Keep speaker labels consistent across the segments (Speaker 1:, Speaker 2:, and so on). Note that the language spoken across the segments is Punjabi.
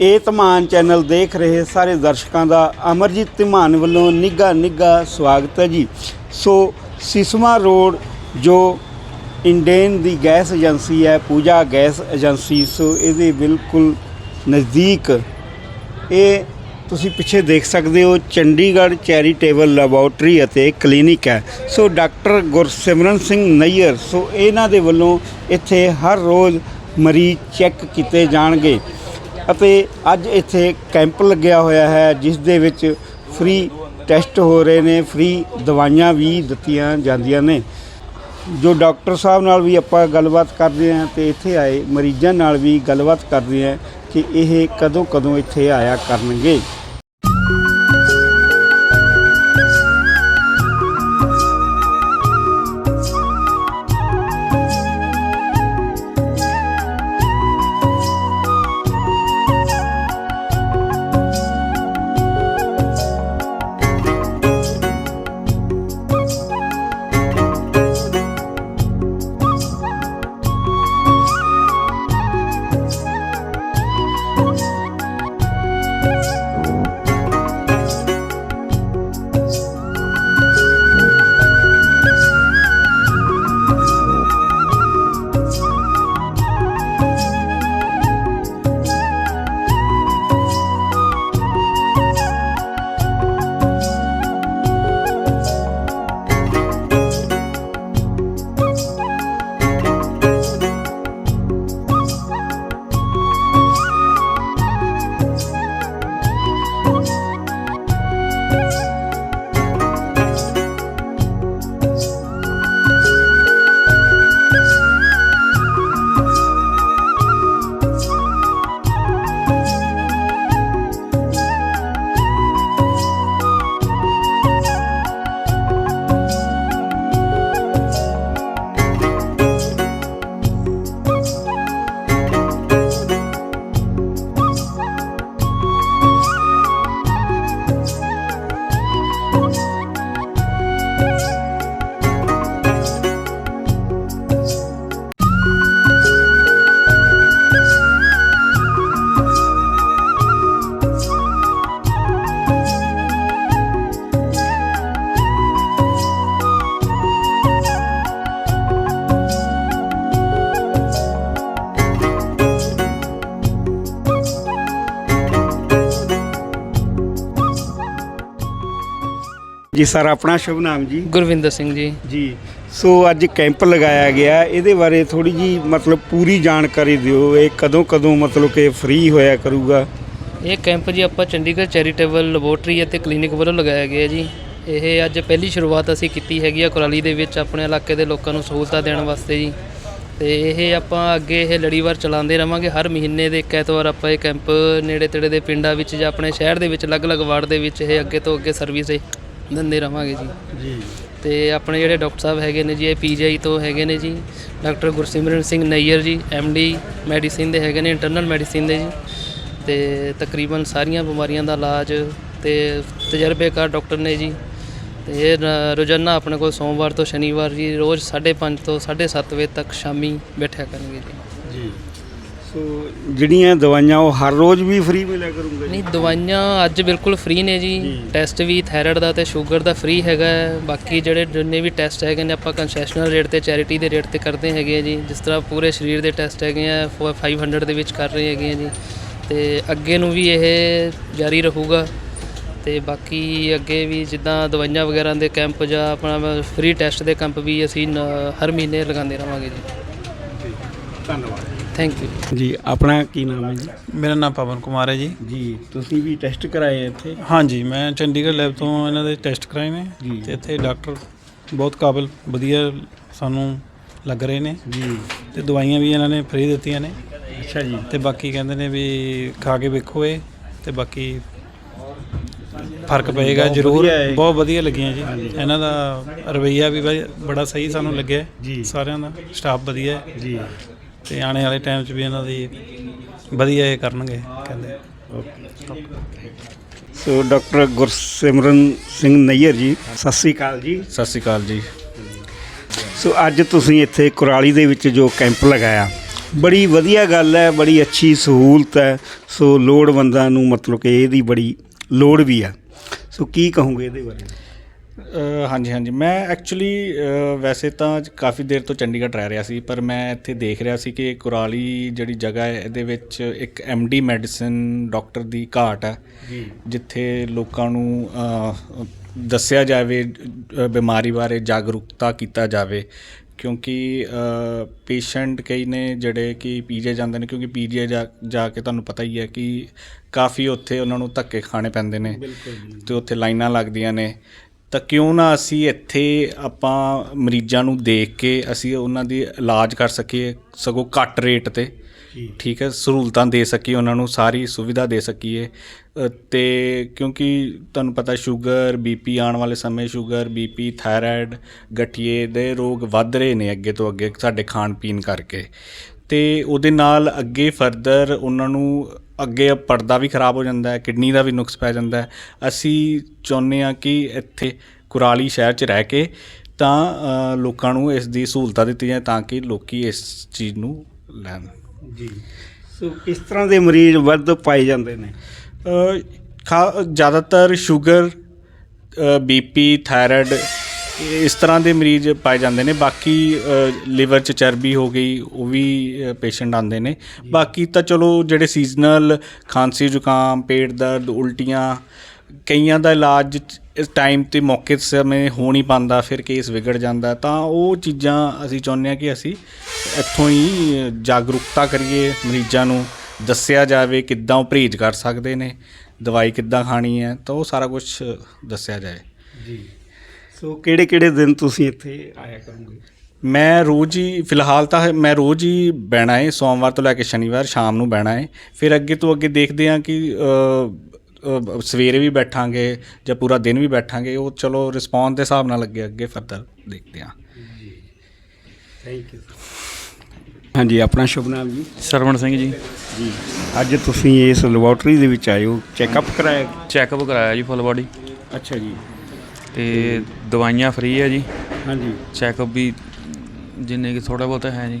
Speaker 1: ਇਹ ਧਮਾਨ ਚੈਨਲ ਦੇਖ ਰਹੇ ਸਾਰੇ ਦਰਸ਼ਕਾਂ ਦਾ ਅਮਰਜੀਤ ਧਮਾਨ ਵੱਲੋਂ ਨਿੱਘਾ ਨਿੱਘਾ ਸਵਾਗਤ ਹੈ ਜੀ। ਸੋ ਸਿਸਮਾ ਰੋਡ ਜੋ ਇੰਡੇਨ ਦੀ ਗੈਸ ਏਜੰਸੀ ਹੈ, ਪੂਜਾ ਗੈਸ ਏਜੰਸੀ, ਸੋ ਇਹਦੇ ਬਿਲਕੁਲ ਨਜ਼ਦੀਕ ਇਹ ਤੁਸੀਂ ਪਿੱਛੇ ਦੇਖ ਸਕਦੇ ਹੋ, ਚੰਡੀਗੜ੍ਹ ਚੈਰੀਟੇਬਲ ਲੈਬੋਰਟਰੀ ਅਤੇ ਕਲੀਨਿਕ ਹੈ। So doctor Gursimran Singh Nayyar, so ਇਹਨਾਂ ਦੇ ਵੱਲੋਂ ਇੱਥੇ ਹਰ ਰੋਜ਼ ਮਰੀਜ਼ ਚੈੱਕ ਕੀਤੇ ਜਾਣਗੇ। ਅਤੇ ਅੱਜ ਇੱਥੇ ਕੈਂਪ ਲੱਗਿਆ ਹੋਇਆ ਹੈ, ਜਿਸ ਦੇ ਵਿੱਚ ਫ੍ਰੀ ਟੈਸਟ ਹੋ ਰਹੇ ਨੇ ਫ੍ਰੀ ਦਵਾਈਆਂ ਵੀ ਦਿੱਤੀਆਂ ਜਾਂਦੀਆਂ ਨੇ। ਜੋ ਡਾਕਟਰ ਸਾਹਿਬ ਨਾਲ ਵੀ ਆਪਾਂ ਗੱਲਬਾਤ ਕਰਦੇ ਹਾਂ ਤੇ ਇੱਥੇ ਆਏ ਮਰੀਜ਼ਾਂ ਨਾਲ ਵੀ ਗੱਲਬਾਤ ਕਰਦੇ ਹਾਂ ਕਿ ਇਹ ਕਦੋਂ ਕਦੋਂ ਇੱਥੇ ਆਇਆ ਕਰਨਗੇ। ਜੀ ਸਰ ਆਪਣਾ ਸ਼ੁਭ ਨਾਮ ਜੀ?
Speaker 2: ਗੁਰਵਿੰਦਰ ਸਿੰਘ ਜੀ।
Speaker 1: ਜੀ ਸੋ ਅੱਜ ਕੈਂਪ ਲਗਾਇਆ ਗਿਆ। ਇਹਦੇ ਬਾਰੇ ਥੋੜੀ ਜੀ ਮਤਲਬ ਪੂਰੀ ਜਾਣਕਾਰੀ ਦਿਓ। ਇਹ ਕਦੋਂ ਕਦੋਂ ਮਤਲਬ ਕਿ ਫ੍ਰੀ ਹੋਇਆ ਕਰੂਗਾ?
Speaker 2: ਇਹ ਕੈਂਪ ਜੀ ਆਪਾਂ ਚੰਡੀਗੜ੍ਹ ਚੈਰੀਟੇਬਲ ਲੈਬੋਰਟਰੀ ਅਤੇ ਕਲੀਨਿਕ ਵੱਲੋਂ ਲਗਾਇਆ ਗਿਆ ਜੀ। ਇਹ ਅੱਜ ਪਹਿਲੀ ਸ਼ੁਰੂਆਤ ਅਸੀਂ ਕੀਤੀ ਹੈਗੀ ਆ ਕੁਰਾਲੀ ਦੇ ਵਿੱਚ ਆਪਣੇ ਇਲਾਕੇ ਦੇ ਲੋਕਾਂ ਨੂੰ ਸਹੂਲਤਾਂ ਦੇਣ ਵਾਸਤੇ ਜੀ। ਤੇ ਇਹ ਆਪਾਂ ਅੱਗੇ ਇਹ ਲੜੀਵਾਰ ਚਲਾਉਂਦੇ ਰਵਾਂਗੇ। ਹਰ ਮਹੀਨੇ ਦੇ ਇੱਕ ਐਤਵਾਰ ਆਪਾਂ ਇਹ ਕੈਂਪ ਨੇੜੇ ਤੇੜੇ ਦੇ ਪਿੰਡਾਂ ਵਿੱਚ ਜਾਂ ਆਪਣੇ ਸ਼ਹਿਰ ਦੇ ਵਿੱਚ ਅਲੱਗ-ਅਲੱਗ ਵਾਰਡ ਦੇ ਵਿੱਚ ਇਹ ਅੱਗੇ ਤੋਂ ਅੱਗੇ ਸਰਵਿਸ ਦਿੰਦੇ ਰਵਾਂਗੇ ਜੀ।
Speaker 1: ਜੀ।
Speaker 2: ਤੇ ਆਪਣੇ ਜਿਹੜੇ ਡਾਕਟਰ ਸਾਹਿਬ ਹੈਗੇ ਨੇ ਜੀ ਇਹ ਪੀਜੀਆਈ ਤੋਂ ਹੈਗੇ ਨੇ ਜੀ। ਡਾਕਟਰ ਗੁਰਸਿਮਰਨ ਸਿੰਘ ਨਈਅਰ ਜੀ ਡੀ ਮੈਡੀਸਿਨ ਦੇ ਹੈਗੇ ਨੇ ਇੰਟਰਨਲ ਮੈਡੀਸਿਨ ਦੇ ਜੀ। ਤੇ ਤਕਰੀਬਨ ਸਾਰੀਆਂ ਬਿਮਾਰੀਆਂ ਦਾ ਇਲਾਜ ਤੇ ਤਜਰਬੇਕਾਰ ਡਾਕਟਰ ਨੇ ਜੀ। ਤੇ ਇਹ ਰੋਜ਼ਾਨਾ ਆਪਣੇ ਕੋਲ ਸੋਮਵਾਰ ਤੋਂ ਸ਼ਨੀਵਾਰ ਜੀ ਰੋਜ਼ 5:30 ਤੋਂ 7:30 ਵਜੇ ਤੱਕ ਸ਼ਾਮੀ ਬੈਠਿਆ ਕਰਨਗੇ ਜੀ।
Speaker 1: ਜੀ। ਸੋ ਜਿਹੜੀਆਂ ਦਵਾਈਆਂ ਉਹ ਹਰ ਰੋਜ਼ ਵੀ ਫ੍ਰੀ ਮਿਲਿਆ ਕਰੂੰਗਾ
Speaker 2: ਨਹੀਂ ਦਵਾਈਆਂ ਅੱਜ ਬਿਲਕੁਲ ਫ੍ਰੀ ਨੇ ਜੀ। ਟੈਸਟ ਵੀ ਥਾਇਰਾਇਡ ਦਾ ਤੇ ਸ਼ੂਗਰ ਦਾ ਫ੍ਰੀ ਹੈਗਾ। ਬਾਕੀ ਜਿਹੜੇ ਜਿੰਨੇ ਵੀ ਟੈਸਟ ਹੈਗੇ ਨੇ ਆਪਾਂ ਕੰਸੈਸ਼ਨਲ ਰੇਟ ਤੇ ਚੈਰਿਟੀ ਦੇ ਰੇਟ ਤੇ ਕਰਦੇ ਹੈਗੇ ਆ ਜੀ। ਜਿਸ ਤਰ੍ਹਾਂ ਪੂਰੇ ਸਰੀਰ ਦੇ ਟੈਸਟ ਹੈਗੇ ਆ ਫੋ- 500 ਦੇ ਵਿੱਚ ਕਰ ਰਹੇ ਹੈਗੇ ਆ ਜੀ। ਤੇ ਅੱਗੇ ਨੂੰ ਵੀ ਇਹ ਜਾਰੀ ਰਹੂਗਾ। ਤੇ ਬਾਕੀ ਅੱਗੇ ਵੀ ਜਿੱਦਾਂ ਦਵਾਈਆਂ ਵਗੈਰਾ ਦੇ ਕੈਂਪ ਜਾਂ ਆਪਣਾ ਫ੍ਰੀ ਟੈਸਟ ਦੇ ਕੈਂਪ ਵੀ ਅਸੀਂ ਹਰ ਮਹੀਨੇ ਲਗਾਉਂਦੇ ਰਵਾਂਗੇ ਜੀ
Speaker 1: ਧੰਨਵਾਦ।
Speaker 2: ਥੈਂਕ ਯੂ
Speaker 1: ਜੀ ਆਪਣਾ ਕੀ ਨਾਮ ਹੈ ਜੀ?
Speaker 3: ਮੇਰਾ ਨਾਮ ਪਵਨ ਕੁਮਾਰ ਹੈ ਜੀ।
Speaker 1: ਜੀ ਤੁਸੀਂ ਵੀ ਟੈਸਟ ਕਰਾਏ ਇੱਥੇ?
Speaker 3: ਹਾਂਜੀ ਮੈਂ ਚੰਡੀਗੜ੍ਹ ਲੈਬ ਤੋਂ ਇਹਨਾਂ ਦੇ ਟੈਸਟ ਕਰਾਏ ਨੇ
Speaker 1: ਜੀ।
Speaker 3: ਤੇ ਇੱਥੇ ਡਾਕਟਰ ਬਹੁਤ ਕਾਬਲ ਵਧੀਆ ਸਾਨੂੰ ਲੱਗ ਰਹੇ ਨੇ।
Speaker 1: ਜੀ।
Speaker 3: ਤੇ ਦਵਾਈਆਂ ਵੀ ਇਹਨਾਂ ਨੇ ਫ੍ਰੀ ਦਿੱਤੀਆਂ ਨੇ।
Speaker 1: ਅੱਛਾ ਜੀ।
Speaker 3: ਤੇ ਬਾਕੀ ਕਹਿੰਦੇ ਨੇ ਵੀ ਖਾ ਕੇ ਵੇਖੋ ਇਹ ਤੇ ਬਾਕੀ ਫ਼ਰਕ ਪਏਗਾ
Speaker 1: ਬਹੁਤ
Speaker 3: ਜ਼ਰੂਰ।
Speaker 1: ਵਧੀਆ ਹੈ।
Speaker 3: ਬਹੁਤ ਵਧੀਆ ਲੱਗੀਆਂ ਜੀ। ਇਹਨਾਂ ਦਾ ਰਵਈਆ ਵੀ ਬਈ ਬੜਾ ਸਹੀ ਸਾਨੂੰ ਲੱਗਿਆ।
Speaker 1: ਜੀ।
Speaker 3: ਸਾਰਿਆਂ ਦਾ ਸਟਾਫ ਵਧੀਆ ਹੈ।
Speaker 1: ਜੀ।
Speaker 3: ਤੇ ਆਉਣੇ ਵਾਲੇ ਟਾਈਮ 'ਚ ਵੀ ਇਹਨਾਂ ਦੀ ਵਧੀਆ ਇਹ ਕਰਨਗੇ ਕਹਿੰਦੇ।
Speaker 1: ਸੋ ਡਾਕਟਰ ਗੁਰਸਿਮਰਨ ਸਿੰਘ ਨਈਅਰ ਜੀ ਸਤਿ ਸ੍ਰੀ ਅਕਾਲ ਜੀ।
Speaker 4: ਸਤਿ ਸ਼੍ਰੀ ਅਕਾਲ ਜੀ।
Speaker 1: ਸੋ ਅੱਜ ਤੁਸੀਂ ਇੱਥੇ ਕੁਰਾਲੀ ਦੇ ਵਿੱਚ ਜੋ ਕੈਂਪ ਲਗਾਇਆ ਬੜੀ ਵਧੀਆ ਗੱਲ ਹੈ ਬੜੀ ਅੱਛੀ ਸਹੂਲਤ ਹੈ। ਸੋ ਲੋੜਵੰਦਾਂ ਨੂੰ ਮਤਲਬ ਕਿ ਇਹਦੀ ਬੜੀ ਲੋੜ ਵੀ ਆ ਸੋ ਕੀ ਕਹੋਗੇ ਇਹਦੇ ਬਾਰੇ?
Speaker 4: ਹਾਂਜੀ ਹਾਂਜੀ। ਮੈਂ ਐਕਚੁਅਲੀ ਵੈਸੇ ਤਾਂ ਕਾਫੀ ਦੇਰ ਤੋਂ ਚੰਡੀਗੜ੍ਹ ਰਹਿ ਰਿਹਾ ਸੀ ਪਰ ਮੈਂ ਇੱਥੇ ਦੇਖ ਰਿਹਾ ਸੀ ਕਿ ਕੁਰਾਲੀ ਜਿਹੜੀ ਜਗ੍ਹਾ ਹੈ ਇਹਦੇ ਵਿੱਚ ਇੱਕ ਡੀ ਮੈਡੀਸਨ ਡਾਕਟਰ ਦੀ ਘਾਟ ਹੈ
Speaker 1: ਜੀ।
Speaker 4: ਜਿੱਥੇ ਲੋਕਾਂ ਨੂੰ ਦੱਸਿਆ ਜਾਵੇ ਬਿਮਾਰੀ ਬਾਰੇ ਜਾਗਰੂਕਤਾ ਕੀਤਾ ਜਾਵੇ। ਕਿਉਂਕਿ ਪੇਸ਼ੈਂਟ ਕਈ ਨੇ ਜਿਹੜੇ ਕਿ ਪੀਜੇ ਜਾਂਦੇ ਨੇ ਕਿਉਂਕਿ ਪੀਜੇ ਜਾ ਕੇ ਤੁਹਾਨੂੰ ਪਤਾ ਹੀ ਹੈ ਕਿ ਕਾਫੀ ਉੱਥੇ ਉਹਨਾਂ ਨੂੰ ਧੱਕੇ ਖਾਣੇ ਪੈਂਦੇ ਨੇ ਤੇ ਉੱਥੇ ਲਾਈਨਾਂ ਲੱਗਦੀਆਂ ਨੇ। ਤਾਂ ਕਿਉਂ ਨਾ ਅਸੀਂ ਇੱਥੇ ਆਪਾਂ ਮਰੀਜ਼ਾਂ ਨੂੰ ਦੇਖ ਕੇ ਅਸੀਂ ਉਹਨਾਂ ਦੀ ਇਲਾਜ ਕਰ ਸਕੀਏ ਸਗੋਂ ਘੱਟ ਰੇਟ ਤੇ। ਠੀਕ। ਹੈ ਸਹੂਲਤਾਂ ਦੇ ਸਕੀਏ ਉਹਨਾਂ ਨੂੰ ਸਾਰੀ ਸੁਵਿਧਾ ਦੇ ਸਕੀਏ। ਤੇ ਕਿਉਂਕਿ ਤੁਹਾਨੂੰ ਪਤਾ ਸ਼ੂਗਰ ਬੀਪੀ ਆਉਣ ਵਾਲੇ ਸਮੇਂ ਸ਼ੂਗਰ ਬੀਪੀ ਥਾਇਰਾਇਡ ਗਠੀਏ ਦੇ ਰੋਗ ਵੱਧ ਰਹੇ ਨੇ ਅੱਗੇ ਤੋਂ ਅੱਗੇ ਸਾਡੇ ਖਾਣ ਪੀਣ ਕਰਕੇ। ਤੇ ਉਹਦੇ ਨਾਲ ਅੱਗੇ ਫਰਦਰ ਉਹਨਾਂ ਨੂੰ ਅੱਗੇ ਪਰਦਾ ਵੀ ਖਰਾਬ ਹੋ ਜਾਂਦਾ ਹੈ ਕਿਡਨੀ ਦਾ ਵੀ ਨੁਕਸ ਪੈ ਜਾਂਦਾ ਹੈ। ਅਸੀਂ ਚਾਹੁੰਦੇ ਹਾਂ ਕਿ ਇੱਥੇ ਕੁਰਾਲੀ ਸ਼ਹਿਰ 'ਚ ਰਹਿ ਕੇ ਤਾਂ ਲੋਕਾਂ ਨੂੰ ਇਸ ਦੀ ਸਹੂਲਤਾਂ ਦਿੱਤੀ ਜਾਏ ਤਾਂ ਕਿ ਲੋਕੀ ਇਸ ਚੀਜ਼ ਨੂੰ ਲੈਣ।
Speaker 1: ਜੀ। ਸੋ ਇਸ ਤਰ੍ਹਾਂ ਦੇ ਮਰੀਜ਼ ਵੱਧ ਪਾਏ ਜਾਂਦੇ ਨੇ?
Speaker 4: ਖਾ ਜ਼ਿਆਦਾਤਰ ਸ਼ੂਗਰ ਬੀਪੀ ਥਾਇਰਾਇਡ ਇਸ ਤਰ੍ਹਾਂ ਦੇ ਮਰੀਜ਼ ਪਾਏ ਜਾਂਦੇ ਨੇ। ਬਾਕੀ ਲਿਵਰ 'ਚ ਚਰਬੀ ਹੋ ਗਈ ਉਹ ਵੀ ਪੇਸ਼ੈਂਟ ਆਉਂਦੇ ਨੇ। ਬਾਕੀ ਤਾਂ ਚਲੋ ਜਿਹੜੇ ਸੀਜ਼ਨਲ ਖਾਂਸੀ ਜ਼ੁਕਾਮ ਪੇਟ ਦਰਦ ਉਲਟੀਆਂ ਕਈਆਂ ਦਾ ਇਲਾਜ ਇਸ ਟਾਈਮ ਤੇ ਮੌਕੇ ਸਮੇਂ ਹੋ ਨਹੀਂ ਪਾਉਂਦਾ ਫਿਰ ਕੇਸ ਵਿਗੜ ਜਾਂਦਾ। ਤਾਂ ਉਹ ਚੀਜ਼ਾਂ ਅਸੀਂ ਚਾਹੁੰਦੇ ਹਾਂ ਕਿ ਅਸੀਂ ਇੱਥੋਂ ਹੀ ਜਾਗਰੂਕਤਾ ਕਰੀਏ ਮਰੀਜ਼ਾਂ ਨੂੰ ਦੱਸਿਆ ਜਾਵੇ ਕਿੱਦਾਂ ਉਹ ਪਰਹੇਜ਼ ਕਰ ਸਕਦੇ ਨੇ ਦਵਾਈ ਕਿੱਦਾਂ ਖਾਣੀ ਹੈ ਤਾਂ ਉਹ ਸਾਰਾ ਕੁਝ ਦੱਸਿਆ ਜਾਏ।
Speaker 1: ਜੀ। ਸੋ ਕਿਹੜੇ ਕਿਹੜੇ ਦਿਨ ਤੁਸੀਂ ਇੱਥੇ ਆਇਆ ਕਰੋਗੇ?
Speaker 4: ਮੈਂ ਰੋਜ਼ ਹੀ ਫਿਲਹਾਲ ਤਾਂ ਮੈਂ ਰੋਜ਼ ਹੀ ਬਹਿਣਾ ਹੈ ਸੋਮਵਾਰ ਤੋਂ ਲੈ ਕੇ ਸ਼ਨੀਵਾਰ ਸ਼ਾਮ ਨੂੰ ਬਹਿਣਾ ਹੈ ਫਿਰ ਅੱਗੇ ਤੋਂ ਅੱਗੇ ਦੇਖਦੇ ਹਾਂ ਕਿ ਸਵੇਰੇ ਵੀ ਬੈਠਾਂਗੇ ਜਾਂ ਪੂਰਾ ਦਿਨ ਵੀ ਬੈਠਾਂਗੇ ਉਹ ਚਲੋ ਰਿਸਪੌਂਸ ਦੇ ਹਿਸਾਬ ਨਾਲ ਅੱਗੇ ਅੱਗੇ ਫਰਦਰ ਦੇਖਦੇ ਹਾਂ।
Speaker 1: ਥੈਂਕ ਯੂ ਹਾਂਜੀ ਆਪਣਾ ਸ਼ੁਭ ਨਾਮ ਜੀ।
Speaker 5: ਸਰਵਣ ਸਿੰਘ ਜੀ।
Speaker 1: ਜੀ। ਅੱਜ ਤੁਸੀਂ ਇਸ ਲੈਬੋਰਟਰੀ ਦੇ ਵਿੱਚ ਆਏ ਹੋ ਚੈੱਕਅਪ ਕਰਾਇਆ?
Speaker 5: ਚੈੱਕਅਪ ਕਰਾਇਆ ਜੀ ਫੁੱਲ ਬਾਡੀ
Speaker 1: ਅੱਛਾ ਜੀ।
Speaker 5: ਤੇ ਦਵਾਈਆਂ ਫ੍ਰੀ ਹੈ ਜੀ।
Speaker 1: ਹਾਂਜੀ।
Speaker 5: ਚੈੱਕਅਪ ਵੀ ਜਿੰਨੇ ਕਿ ਥੋੜਾ ਬਹੁਤ ਹੈ ਜੀ।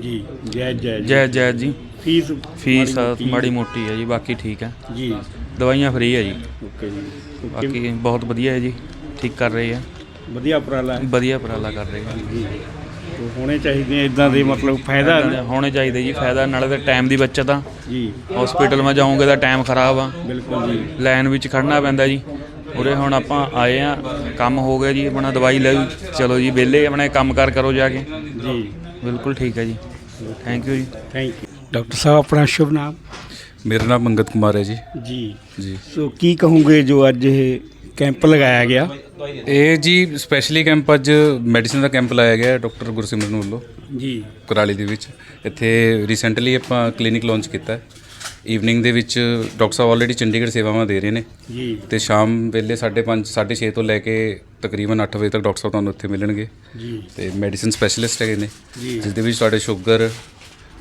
Speaker 1: ਜੀ ਜੈ ਜੈ
Speaker 5: ਜੈ। ਜੈ ਜੀ
Speaker 1: ਫੀਸ
Speaker 5: ਫੀਸ
Speaker 1: ਮਾੜੀ ਮੋਟੀ।
Speaker 5: ਹੈ ਜੀ ਬਾਕੀ ਠੀਕ ਹੈ।
Speaker 1: ਜੀ।
Speaker 5: ਦਵਾਈਆਂ ਫ੍ਰੀ ਹੈ ਜੀ।
Speaker 1: ਓਕੇ
Speaker 5: ਬਾਕੀ ਬਹੁਤ ਵਧੀਆ ਹੈ ਜੀ ਠੀਕ ਕਰ ਰਹੇ ਆ।
Speaker 1: ਵਧੀਆ ਉਪਰਾਲਾ ਹੈ।
Speaker 5: ਵਧੀਆ ਉਪਰਾਲਾ ਕਰ ਰਹੇ ਆ।
Speaker 1: ਜੀ। ਹੋਣੇ ਚਾਹੀਦੇ ਇਦਾਂ ਦੇ ਮਤਲਬ ਫਾਇਦਾ।
Speaker 5: ਹੋਣੇ ਚਾਹੀਦੇ ਜੀ ਫਾਇਦਾ। ਨਾਲੇ ਤਾਂ ਟਾਈਮ ਦੀ ਬੱਚਤ ਆ।
Speaker 1: ਜੀ।
Speaker 5: ਹਸਪੀਟਲ ਮੈਂ ਜਾਓਗੇ ਤਾਂ ਟਾਈਮ ਖਰਾਬ ਆ।
Speaker 1: ਬਿਲਕੁਲ ਜੀ।
Speaker 5: ਲਾਈਨ ਵਿੱਚ ਖੜਨਾ ਪੈਂਦਾ ਜੀ। ਉਰੇ ਹੁਣ ਆਪਾਂ ਆਏ ਆ। ਕੰਮ ਹੋ ਗਿਆ ਜੀ ਆਪਣਾ ਦਵਾਈ ਲੈ ਚਲੋ ਜੀ ਵਿਹਲੇ ਆਪਣੇ ਕੰਮ ਕਾਰ ਕਰੋ ਜਾ ਕੇ।
Speaker 1: ਜੀ।
Speaker 5: ਬਿਲਕੁਲ ਠੀਕ ਹੈ ਜੀ। ਥੈਂਕ ਯੂ ਜੀ।
Speaker 1: ਥੈਂਕ ਯੂ ਡਾਕਟਰ ਸਾਹਿਬ ਆਪਣਾ ਸ਼ੁਭ ਨਾਮ?
Speaker 6: ਮੇਰਾ ਨਾਮ ਮੰਗਤ ਕੁਮਾਰ ਹੈ ਜੀ।
Speaker 1: ਜੀ।
Speaker 6: ਜੀ।
Speaker 1: ਸੋ ਕੀ ਕਹੋਗੇ ਜੋ ਅੱਜ ਇਹ ਕੈਂਪ ਲਗਾਇਆ ਗਿਆ?
Speaker 6: ਇਹ ਜੀ ਸਪੈਸ਼ਲੀ ਕੈਂਪ ਅੱਜ ਮੈਡੀਸਿਨ ਦਾ ਕੈਂਪ ਲਾਇਆ ਗਿਆ ਡਾਕਟਰ ਗੁਰਸਿਮਰਨ ਵੱਲੋਂ।
Speaker 1: ਜੀ।
Speaker 6: ਕੁਰਾਲੀ ਦੇ ਵਿੱਚ। ਇੱਥੇ ਰੀਸੈਂਟਲੀ ਆਪਾਂ ਕਲੀਨਿਕ ਲਾਂਚ ਕੀਤਾ ਹੈ। ਈਵਨਿੰਗ ਦੇ ਵਿੱਚ ਡਾਕਟਰ ਸਾਹਿਬ ਆਲਰੇਡੀ ਚੰਡੀਗੜ੍ਹ ਸੇਵਾਵਾਂ ਦੇ ਰਹੇ ਨੇ।
Speaker 1: ਜੀ।
Speaker 6: ਤੇ ਸ਼ਾਮ ਵੇਲੇ 5:30 6:30 ਤੋਂ ਲੈ ਕੇ ਤਕਰੀਬਨ 8 ਵਜੇ ਤੱਕ ਡਾਕਟਰ ਸਾਹਿਬ ਤੁਹਾਨੂੰ ਇੱਥੇ ਮਿਲਣਗੇ।
Speaker 1: ਜੀ।
Speaker 6: ਤੇ ਮੈਡੀਸਿਨ ਸਪੈਸ਼ਲਿਸਟ ਹੈਗੇ ਨੇ। ਜਿਸ ਦੇ ਵਿੱਚ ਤੁਹਾਡੇ ਸ਼ੂਗਰ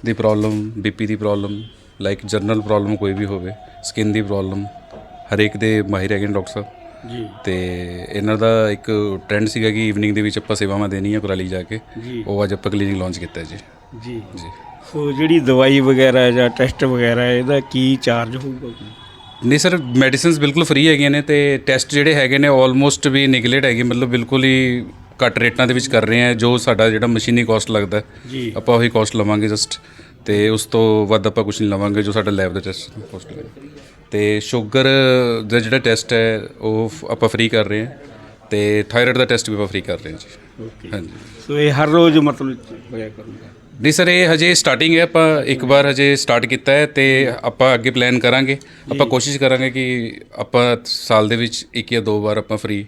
Speaker 6: ਦੀ ਪ੍ਰੋਬਲਮ ਬੀਪੀ ਦੀ ਪ੍ਰੋਬਲਮ ਲਾਈਕ ਜਨਰਲ ਪ੍ਰੋਬਲਮ ਕੋਈ ਵੀ ਹੋਵੇ ਸਕਿਨ ਦੀ ਪ੍ਰੋਬਲਮ ਹਰੇਕ ਦੇ ਮਾਹਿਰ ਹੈਗੇ ਨੇ ਡਾਕਟਰ ਸਾਹਿਬ।
Speaker 1: ਜੀ।
Speaker 6: ਤੇ ਇਹਨਾਂ ਦਾ ਇੱਕ ਟ੍ਰੈਂਡ ਸੀਗਾ ਕਿ ਈਵਨਿੰਗ ਦੇ ਵਿੱਚ ਆਪਾਂ ਸੇਵਾਵਾਂ ਦੇਣੀਆਂ ਕੁਰਾਲੀ ਜਾ ਕੇ। ਉਹ ਅੱਜ ਆਪਾਂ ਕਲੀਨਿਕ ਲਾਂਚ ਕੀਤਾ ਜੀ।
Speaker 1: ਜੀ।
Speaker 6: ਜੀ।
Speaker 1: ਸੋ ਜਿਹੜੀ ਦਵਾਈ ਵਗੈਰਾ ਜਾਂ ਟੈਸਟ ਵਗੈਰਾ ਇਹਦਾ ਕੀ ਚਾਰਜ ਹੋਊਗਾ?
Speaker 6: ਨਹੀਂ ਸਰ ਮੈਡੀਸਿਨਸ ਬਿਲਕੁਲ ਫ੍ਰੀ ਹੈਗੀਆਂ ਨੇ ਤੇ ਟੈਸਟ ਜਿਹੜੇ ਹੈਗੇ ਨੇ ਆਲਮੋਸਟ ਵੀ ਨਿਗਲੇਟ ਹੈਗੇ ਮਤਲਬ ਬਿਲਕੁਲ ਹੀ ਘੱਟ ਰੇਟਾਂ ਦੇ ਵਿੱਚ ਕਰ ਰਹੇ ਆ ਜੋ ਸਾਡਾ ਜਿਹੜਾ ਮਸ਼ੀਨੀ ਕਾਸਟ ਲੱਗਦਾ
Speaker 1: ਜੀ।
Speaker 6: ਆਪਾਂ ਉਹੀ ਕਾਸਟ ਲਵਾਂਗੇ ਜਸਟ ਤੇ ਉਸ ਤੋਂ ਵੱਧ ਆਪਾਂ ਕੁਝ ਨਹੀਂ ਲਵਾਂਗੇ ਜੋ ਸਾਡਾ ਲੈਬ ਦਾ ਟੈਸਟ ਕਾਸਟ ਲੱਗਦਾ। ਤੇ ਸ਼ੂਗਰ ਦਾ ਜਿਹੜਾ ਟੈਸਟ ਹੈ ਉਹ ਆਪਾਂ ਫ੍ਰੀ ਕਰ ਰਹੇ ਹਾਂ ਤੇ ਥਾਇਰਾਇਡ ਦਾ ਟੈਸਟ ਵੀ ਆਪਾਂ ਫ੍ਰੀ ਕਰ ਰਹੇ ਹਾਂ ਜੀ।
Speaker 1: ਓਕੇ
Speaker 6: ਹਾਂਜੀ।
Speaker 1: ਸੋ ਇਹ ਹਰ ਰੋਜ਼ ਮਤਲਬ ਹੋਇਆ ਕਰੂਗਾ।
Speaker 6: ਨਹੀਂ ਸਰ ਇਹ ਹਜੇ ਸਟਾਰਟਿੰਗ ਹੈ ਆਪਾਂ ਇੱਕ ਵਾਰ ਹਜੇ ਸਟਾਰਟ ਕੀਤਾ ਹੈ ਤੇ ਆਪਾਂ ਅੱਗੇ ਪਲਾਨ ਕਰਾਂਗੇ। ਆਪਾਂ ਕੋਸ਼ਿਸ਼ ਕਰਾਂਗੇ ਕਿ ਆਪਾਂ ਸਾਲ ਦੇ ਵਿੱਚ ਇੱਕ ਜਾਂ ਦੋ ਵਾਰ ਆਪਾਂ ਫ੍ਰੀ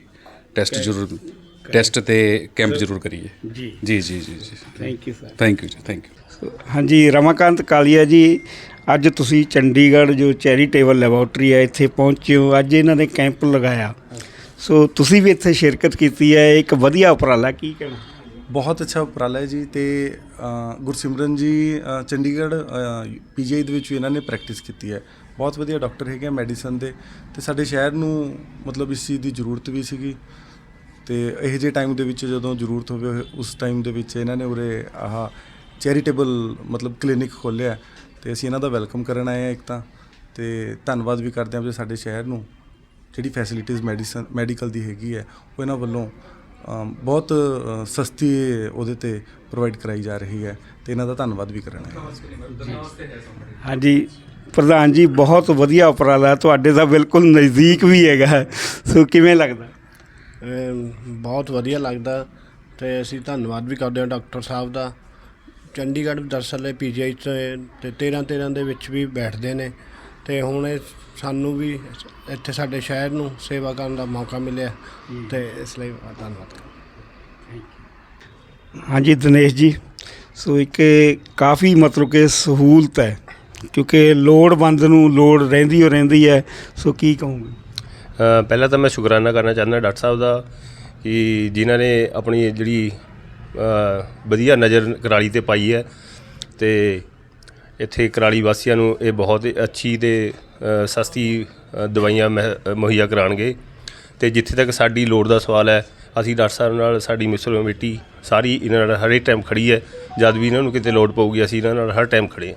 Speaker 6: ਟੈਸਟ ਜ਼ਰੂਰ ਟੈਸਟ ਤੇ ਕੈਂਪ ਜ਼ਰੂਰ ਕਰੀਏ।
Speaker 1: ਜੀ।
Speaker 6: ਜੀ ਜੀ ਜੀ ਜੀ।
Speaker 1: Thank you sir
Speaker 6: thank you ਜੀ ਥੈਂਕ ਯੂ
Speaker 1: ਹਾਂਜੀ ਰਮਾਕਾਂਤ ਕਾਲੀਆ ਜੀ ਅੱਜ ਤੁਸੀਂ ਚੰਡੀਗੜ੍ਹ ਜੋ ਚੈਰੀਟੇਬਲ ਲੈਬੋਰਟਰੀ ਹੈ ਇੱਥੇ ਪਹੁੰਚੇ ਹੋ। ਅੱਜ ਇਹਨਾਂ ਨੇ ਕੈਂਪ ਲਗਾਇਆ। ਸੋ ਤੁਸੀਂ ਵੀ ਇੱਥੇ ਸ਼ਿਰਕਤ ਕੀਤੀ ਹੈ ਇੱਕ ਵਧੀਆ ਉਪਰਾਲਾ ਕੀ ਕਹਿਣਾ?
Speaker 7: ਬਹੁਤ ਅੱਛਾ ਉਪਰਾਲਾ ਹੈ ਜੀ ਤੇ ਗੁਰਸਿਮਰਨ ਜੀ ਅ, ਚੰਡੀਗੜ੍ਹ ਪੀਜੀਆਈ ਦੇ ਵਿੱਚ ਵੀ ਇਹਨਾਂ ਨੇ ਪ੍ਰੈਕਟਿਸ ਕੀਤੀ ਹੈ। ਬਹੁਤ ਵਧੀਆ ਡਾਕਟਰ ਹੈਗੇ ਆ ਮੈਡੀਸਨ ਦੇ ਤੇ ਸਾਡੇ ਸ਼ਹਿਰ ਨੂੰ ਮਤਲਬ ਇਸ ਚੀਜ਼ ਦੀ ਜ਼ਰੂਰਤ ਵੀ ਸੀਗੀ ਤੇ ਇਹ ਜਿਹੇ ਟਾਈਮ ਦੇ ਵਿੱਚ ਜਦੋਂ ਜ਼ਰੂਰਤ ਹੋਵੇ ਉਸ ਟਾਈਮ ਦੇ ਵਿੱਚ ਇਹਨਾਂ ਨੇ ਉਰੇ ਆਹ ਚੈਰੀਟੇਬਲ ਮਤਲਬ ਕਲੀਨਿਕ ਖੋਲ੍ਹਿਆ ਤੇ ਅਸੀਂ ਇਹਨਾਂ ਦਾ ਵੈਲਕਮ ਕਰਨ ਆਏ ਹਾਂ ਇੱਕ ਤਾਂ ਤੇ ਧੰਨਵਾਦ ਵੀ ਕਰਦੇ ਹਾਂ ਵੀ ਸਾਡੇ ਸ਼ਹਿਰ ਨੂੰ ਜਿਹੜੀ ਫੈਸਿਲਿਟੀਜ਼ ਮੈਡੀਸਨ ਮੈਡੀਕਲ ਦੀ ਹੈਗੀ ਹੈ ਉਹ ਇਹਨਾਂ ਵੱਲੋਂ ਬਹੁਤ ਸਸਤੀ ਉਹਦੇ ਤੇ ਪ੍ਰੋਵਾਈਡ ਕਰਾਈ ਜਾ ਰਹੀ ਹੈ ਤੇ ਇਹਨਾਂ ਦਾ ਧੰਨਵਾਦ ਵੀ ਕਰਨਾ ਹੈ।
Speaker 1: ਹਾਂਜੀ ਪ੍ਰਧਾਨ ਜੀ ਬਹੁਤ ਵਧੀਆ ਉਪਰਾਲਾ ਤੁਹਾਡੇ ਦਾ ਬਿਲਕੁਲ ਨਜ਼ਦੀਕ ਵੀ ਹੈਗਾ। ਸੋ ਕਿਵੇਂ ਲੱਗਦਾ?
Speaker 8: ਬਹੁਤ ਵਧੀਆ ਲੱਗਦਾ ਤੇ ਅਸੀਂ ਧੰਨਵਾਦ ਵੀ ਕਰਦੇ ਹਾਂ ਡਾਕਟਰ ਸਾਹਿਬ ਦਾ। ਚੰਡੀਗੜ੍ਹ ਦਰਅਸਲ ਪੀਜੀਆਈ ਤੇ 13 13 ਦੇ ਵਿੱਚ ਵੀ ਬੈਠਦੇ ਨੇ। ਤੇ ਹੁਣ ਇਹ ਸਾਨੂੰ ਵੀ ਇੱਥੇ ਸਾਡੇ ਸ਼ਹਿਰ ਨੂੰ ਸੇਵਾ ਕਰਨ ਦਾ ਮੌਕਾ ਮਿਲਿਆ ਤੇ ਇਸ ਲਈ ਧੰਨਵਾਦ
Speaker 1: ਹਾਂਜੀ ਦਿਨੇਸ਼ ਜੀ ਸੋ ਇੱਕ ਕਾਫੀ ਮਤਲਬ ਕਿ ਸਹੂਲਤ ਹੈ ਕਿਉਂਕਿ ਲੋੜਵੰਦ ਨੂੰ ਲੋੜ ਰਹਿੰਦੀ ਹੋ ਰਹਿੰਦੀ ਹੈ ਸੋ ਕੀ ਕਹੋਗੇ?
Speaker 9: ਪਹਿਲਾਂ ਤਾਂ ਮੈਂ ਸ਼ੁਕਰਾਨਾ ਕਰਨਾ ਚਾਹੁੰਦਾ ਡਾਕਟਰ ਸਾਹਿਬ ਦਾ ਕਿ ਜਿਨ੍ਹਾਂ ਨੇ ਆਪਣੀ ਜਿਹੜੀ ਵਧੀਆ ਨਜ਼ਰ ਕਰਾਲੀ ਤੇ ਪਾਈ ਹੈ ਤੇ ਇੱਥੇ ਕਰਾਲੀ ਵਾਸੀਆਂ ਨੂੰ ਇਹ ਬਹੁਤ ਅੱਛੀ ਤੇ ਸਸਤੀ ਦਵਾਈਆਂ ਮਹ- ਮੁਹੱਈਆ ਕਰਾਣਗੇ ਤੇ ਜਿੱਥੇ ਤੱਕ ਸਾਡੀ ਲੋੜ ਦਾ ਸਵਾਲ ਹੈ, ਅਸੀਂ ਡਾਕਟਰ ਸਾਹਿਬ ਨਾਲ, ਸਾਡੀ ਮਿਸਰ ਕਮੇਟੀ ਸਾਰੀ ਇਹਨਾਂ ਨਾਲ ਹਰੇਕ ਟਾਈਮ ਖੜੀ ਹੈ। ਜਦ ਵੀ ਇਹਨਾਂ ਨੂੰ ਕਿਤੇ ਲੋੜ ਪਊਗੀ, ਅਸੀਂ ਇਹਨਾਂ ਨਾਲ ਹਰ ਟਾਈਮ ਖੜੇ ਹਾਂ।